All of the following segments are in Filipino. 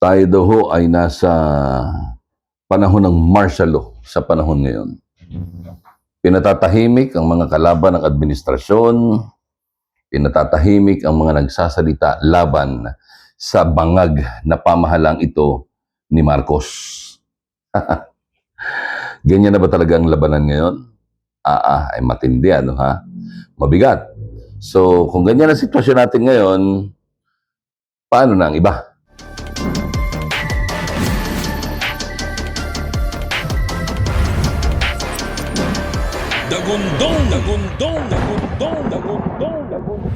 tayo daw ho ay nasa panahon ng martial law sa panahon ngayon. Pinatatahimik ang mga kalaban ng administrasyon, pinatatahimik ang mga nagsasalita laban sa bangag na pamahalang ito ni Marcos. Ganyan na ba talaga ang labanan ngayon? Ah, ah, ay matindi ano ha? Mabigat. So, kung ganyan ang sitwasyon natin ngayon, paano na ang iba? Dagundong, dagundong, dagundong, dagundong, dagundong.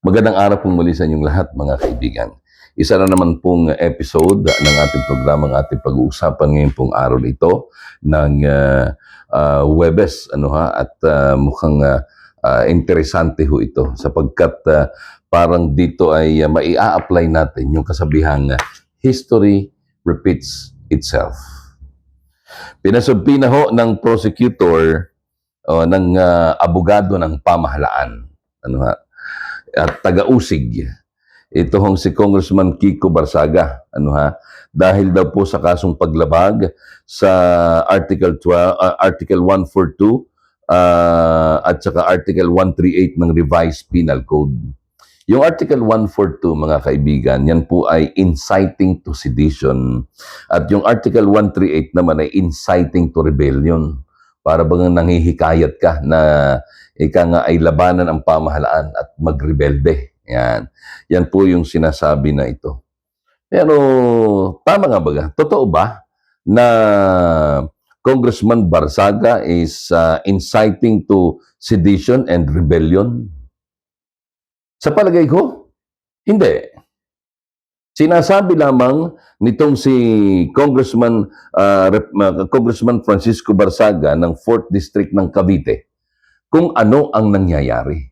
Magandang araw pong muli sa inyong lahat mga kaibigan. Isa na naman pong episode ng ating programa ng ating pag-uusapan ngayon pong araw nito ng uh, uh, Webes ano ha at uh, mukhang uh, uh, interesante ho ito sapagkat uh, parang dito ay uh, maia-apply natin yung kasabihang uh, history repeats itself. Pinasubpi na ho ng prosecutor o ng uh, abogado ng pamahalaan ano ha at taga-usig. Ito hong si Congressman Kiko Barsaga, ano ha, dahil daw po sa kasong paglabag sa Article 12, uh, Article 142 uh, at saka Article 138 ng Revised Penal Code. Yung Article 142, mga kaibigan, yan po ay inciting to sedition. At yung Article 138 naman ay inciting to rebellion. Para bang nanghihikayat ka na ika nga ay labanan ang pamahalaan at magrebelde. Yan. Yan po yung sinasabi na ito. Pero tama nga ba? Totoo ba na Congressman Barsaga is uh, inciting to sedition and rebellion? Sa palagay ko, hindi. Sinasabi lamang nitong si Congressman uh, Rep- uh, Congressman Francisco Barsaga ng 4th District ng Cavite kung ano ang nangyayari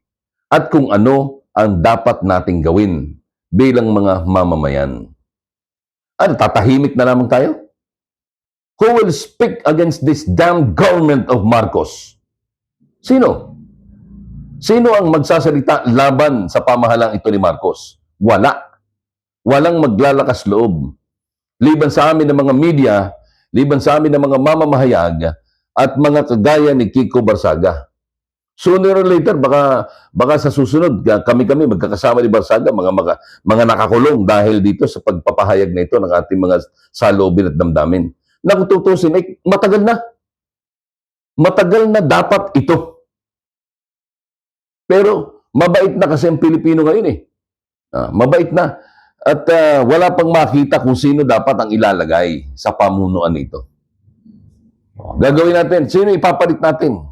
at kung ano ang dapat nating gawin bilang mga mamamayan. Ano, tatahimik na lamang tayo? Who will speak against this damn government of Marcos? Sino? Sino ang magsasalita laban sa pamahalang ito ni Marcos? Wala. Walang maglalakas loob. Liban sa amin ng mga media, liban sa amin ng mga mamamahayag, at mga kagaya ni Kiko Barsaga. Sooner or later, baka, baka sa susunod, kami-kami magkakasama ni Barsaga, mga, mga, mga nakakulong dahil dito sa pagpapahayag na ito ng ating mga salobin at damdamin. Na kung tutusin, eh, matagal na. Matagal na dapat ito. Pero mabait na kasi ang Pilipino ngayon eh. Ah, mabait na. At ah, wala pang makita kung sino dapat ang ilalagay sa pamunuan nito. Gagawin natin. Sino ipapalit natin?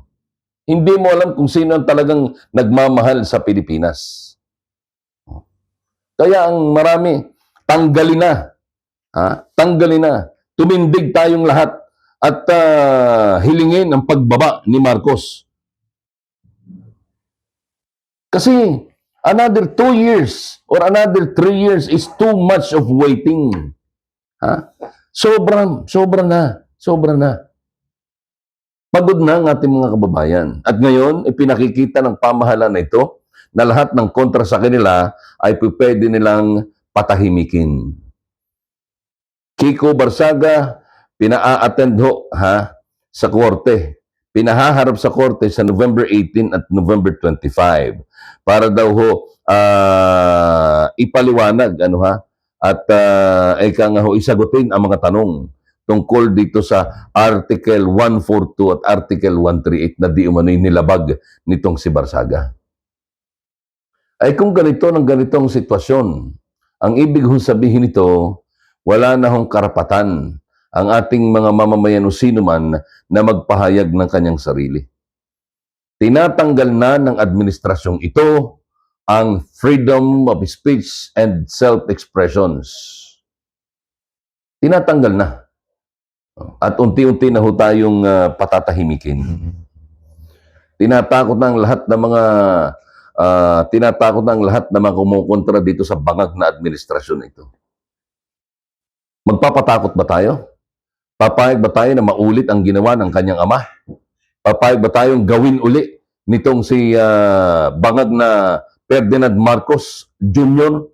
Hindi mo alam kung sino ang talagang nagmamahal sa Pilipinas. Kaya ang marami, tanggalin na. Ha? Tanggalin na. Tumindig tayong lahat at ah, hilingin ang pagbaba ni Marcos. Kasi another two years or another three years is too much of waiting. Ha? Sobra, sobra na. Sobra na. Pagod na ang ating mga kababayan. At ngayon, ipinakikita ng pamahalaan na ito na lahat ng kontra sa kanila ay pwede nilang patahimikin. Kiko Barsaga, pinaa-attend ho ha, sa korte. Pinahaharap sa korte sa November 18 at November 25 para daw ho ah, ipaliwanag ano ha at uh, ika nga ho isagutin ang mga tanong tungkol dito sa Article 142 at Article 138 na di umano'y nilabag nitong si Barsaga. Ay kung ganito ng ganitong sitwasyon, ang ibig hong sabihin nito, wala na hong karapatan ang ating mga mamamayan o sino man na magpahayag ng kanyang sarili. Tinatanggal na ng administrasyong ito ang freedom of speech and self-expressions. Tinatanggal na. At unti-unti na ho tayong ah, patatahimikin. Tinatakot na ang lahat ng mga ah, tinatakot na ang lahat ng mga kumukontra dito sa bangag na administrasyon ito. Magpapatakot ba tayo? Papayag ba tayo na maulit ang ginawa ng kanyang ama? Papayag ba tayong gawin uli nitong si ah, bangag na Ferdinand Marcos Jr.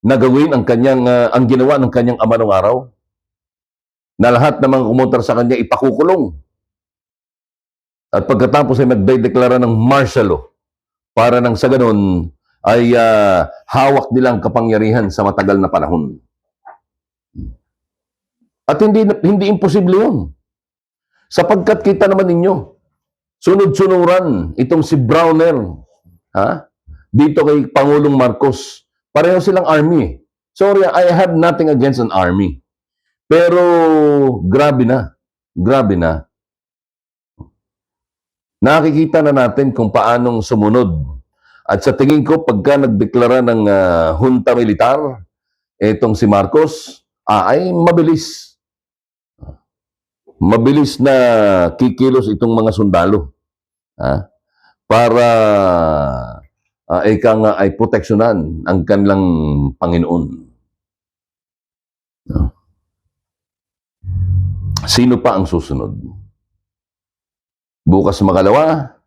na gawin ang kanyang ah, ang ginawa ng kanyang ama nung araw? Na lahat ng mga kumontra sa kanya ipakukulong. At pagkatapos ay magdedeklara ng martial law para nang sa ganun ay ah, hawak nilang kapangyarihan sa matagal na panahon. At hindi hindi imposible 'yun. Sapagkat kita naman ninyo, sunod-sunuran itong si Browner, ha? Dito kay Pangulong Marcos. Pareho silang army. eh. Sorry, I have nothing against an army. Pero grabe na. Grabe na. Nakikita na natin kung paanong sumunod. At sa tingin ko, pagka nagdeklara ng ah, junta militar, etong si Marcos, ah, ay mabilis. Mabilis na kikilos itong mga sundalo. Ha? Para ah, ika nga ay proteksyonan ang kanilang Panginoon. No? Sino pa ang susunod? Bukas makalawa,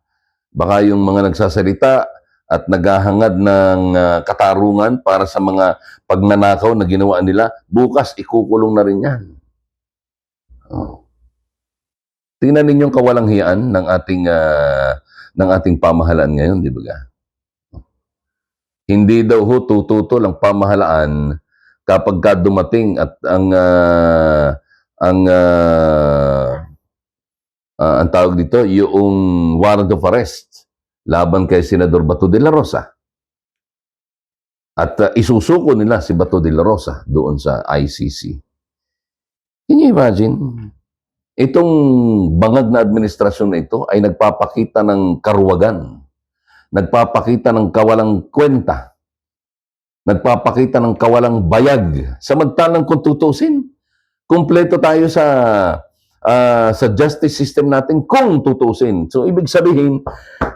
baka yung mga nagsasalita at naghahangad ng ah, katarungan para sa mga pagnanakaw na ginawa nila, bukas ikukulong na rin yan. Oh. Tingnan ninyong kawalang hiyaan ng ating ah, ng ating pamahalaan ngayon, di ba? Hindi daw ho tututol ang pamahalaan kapag ka dumating at ang ah, ang ah, ah, ang tawag dito, yung warrant of arrest laban kay Senador Bato de la Rosa. At ah, isusuko nila si Bato de la Rosa doon sa ICC. Can you imagine? Itong bangag na administrasyon na ito ay nagpapakita ng karuwagan. Nagpapakita ng kawalang kwenta. Nagpapakita ng kawalang bayag. Samantalang kung tutusin, kumpleto tayo sa ah, sa justice system natin kung tutusin. So, ibig sabihin,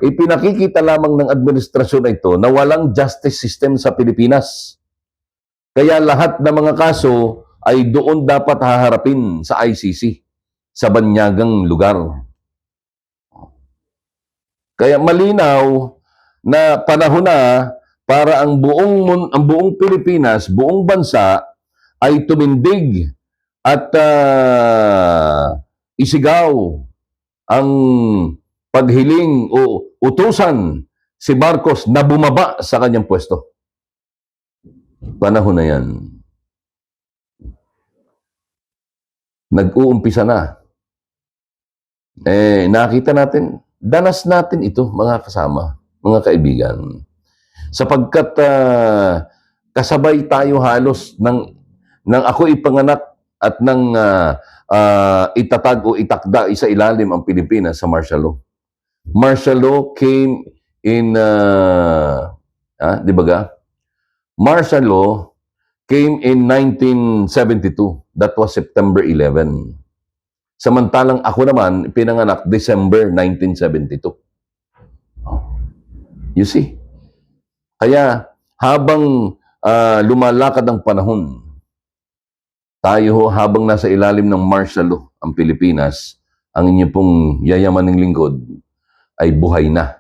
ipinakikita lamang ng administrasyon na ito na walang justice system sa Pilipinas. Kaya lahat ng mga kaso ay doon dapat haharapin sa ICC, sa banyagang lugar. Kaya malinaw na panahon na para ang buong ang buong Pilipinas, buong bansa ay tumindig at ah, isigaw ang paghiling o utusan si Marcos na bumaba sa kanyang pwesto. Panahon na yan. Nag-uumpisa na. Eh, nakita natin, danas natin ito, mga kasama, mga kaibigan. Sapagkat ah, kasabay tayo halos ng, ng ako ipanganak at ng ah, ah, itatag o itakda isa ilalim ang Pilipinas sa martial law. Martial law came in, uh, ah, di ba ga? Martial law came in 1972. That was September 11. Samantalang ako naman, pinanganak December 1972. Oh. You see? Kaya habang ah, lumalakad ang panahon, tayo ho, habang nasa ilalim ng martial law ang Pilipinas, ang inyo pong yayamaning lingkod ay buhay na.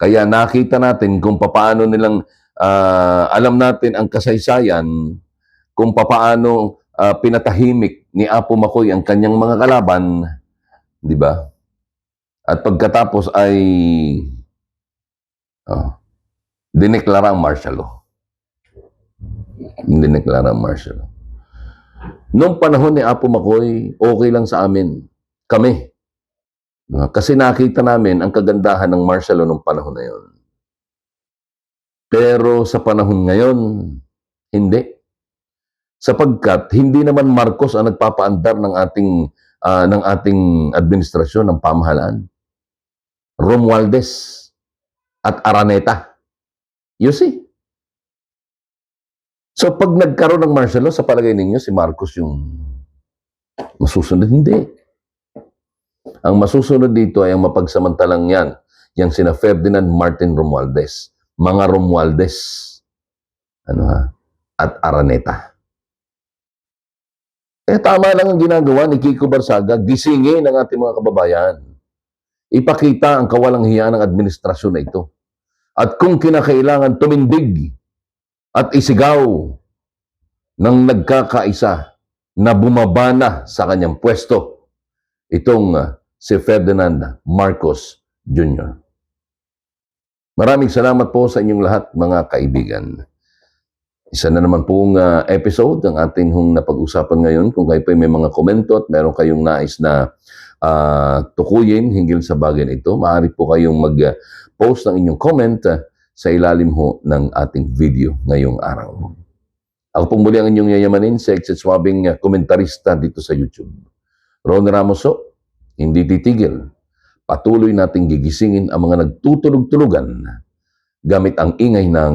Kaya nakita natin kung papaano nilang ah, alam natin ang kasaysayan kung papaano ah, pinatahimik ni Apo Makoy ang kanyang mga kalaban, di ba? At pagkatapos ay oh, dineklara ang martial law. Dineklara ang martial law. Noong panahon ni Apo Makoy, okay lang sa amin. Kami. Ah, Kasi nakita namin ang kagandahan ng martial law noong panahon na yon. Pero sa panahon ngayon, hindi. Sapagkat hindi naman Marcos ang nagpapaandar ng ating ah, ng ating administrasyon ng pamahalaan. Romualdez at Araneta. You see? So pag nagkaroon ng martial law, sa palagay ninyo, si Marcos yung masusunod? Hindi. Ang masusunod dito ay ang mapagsamantalang yan, yung sina Ferdinand Martin Romualdez, mga Romualdez, ano ha, at Araneta. Eh tama lang ang ginagawa ni Kiko Barsaga, gisingin ang ating mga kababayan. Ipakita ang kawalang hiya ng administrasyon na ito. At kung kinakailangan tumindig at isigaw ng nagkakaisa na bumaba na sa kanyang pwesto itong uh, si Ferdinand Marcos Jr. Maraming salamat po sa inyong lahat mga kaibigan. Isa na naman pong uh, episode ng ating hong napag-usapan ngayon. Kung kayo pa may mga komento at meron kayong nais na ah, tukuyin hinggil sa bagay na ito, maaari po kayong mag-post ng inyong comment ah, sa ilalim ho ng ating video ngayong araw. Ako pong muli ang inyong yayamanin sa exit swabbing ah, komentarista dito sa YouTube. Ron Ramos ho, hindi titigil. Patuloy nating gigisingin ang mga nagtutulog-tulugan gamit ang ingay ng